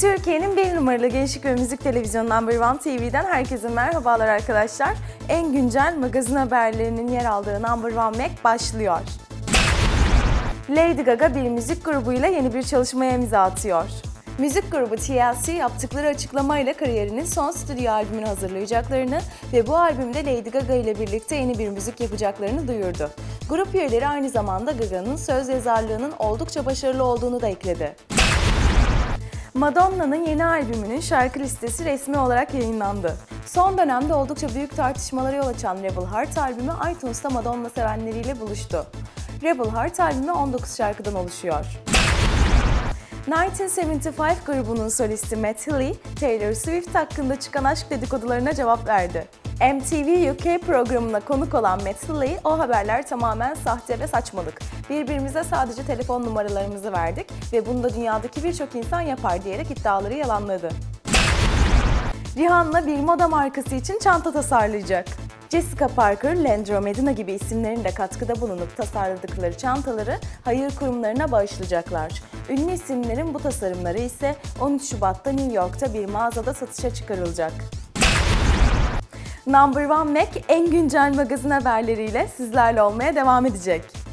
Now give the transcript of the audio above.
Türkiye'nin bir numaralı gençlik ve müzik televizyonu Number One TV'den herkese merhabalar arkadaşlar. En güncel magazin haberlerinin yer aldığı Number One Mac başlıyor. Lady Gaga bir müzik grubuyla yeni bir çalışmaya imza atıyor. Müzik grubu TLC yaptıkları açıklamayla kariyerinin son stüdyo albümünü hazırlayacaklarını ve bu albümde Lady Gaga ile birlikte yeni bir müzik yapacaklarını duyurdu. Grup üyeleri aynı zamanda Gaga'nın söz yazarlığının oldukça başarılı olduğunu da ekledi. Madonna'nın yeni albümünün şarkı listesi resmi olarak yayınlandı. Son dönemde oldukça büyük tartışmalara yol açan Rebel Heart albümü iTunes'ta Madonna sevenleriyle buluştu. Rebel Heart albümü 19 şarkıdan oluşuyor. 1975 grubunun solisti Matt Healy, Taylor Swift hakkında çıkan aşk dedikodularına cevap verdi. MTV UK programına konuk olan Matt Healy, o haberler tamamen sahte ve saçmalık. Birbirimize sadece telefon numaralarımızı verdik ve bunu da dünyadaki birçok insan yapar diyerek iddiaları yalanladı. Rihanna bir moda markası için çanta tasarlayacak. Jessica Parker, Landro Medina gibi isimlerin de katkıda bulunup tasarladıkları çantaları hayır kurumlarına bağışlayacaklar. Ünlü isimlerin bu tasarımları ise 13 Şubat'ta New York'ta bir mağazada satışa çıkarılacak. Number One Mac en güncel magazin haberleriyle sizlerle olmaya devam edecek.